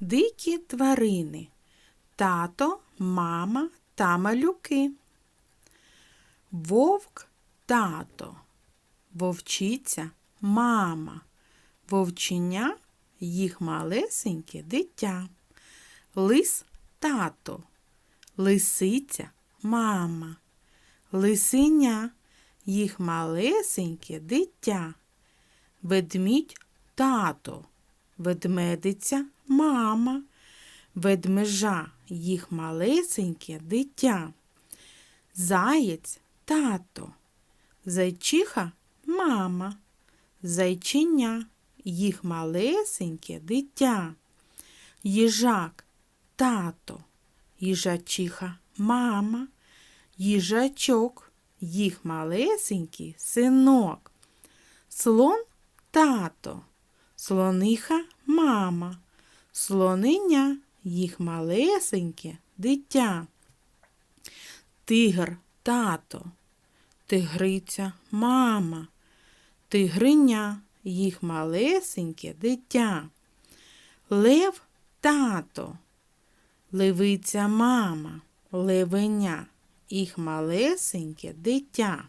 дикі тварини, тато, мама та малюки. Вовк тато, вовчиця мама, вовченя їх малесеньке дитя. Лис тато, лисиця мама, лисеня їх малесеньке дитя. Ведмідь тато, ведмедиця мама, ведмежа їх малесеньке дитя. Заєць тато, зайчиха мама, зайчиня їх малесеньке дитя. Їжак тато, їжачиха мама, їжачок їх малесенький синок. Слон тато, слониха мама, слониня їх малесеньке дитя. Тигр тато, тигриця мама, тигриня їх малесеньке дитя. Лев тато, левиця мама, левеня їх малесеньке дитя.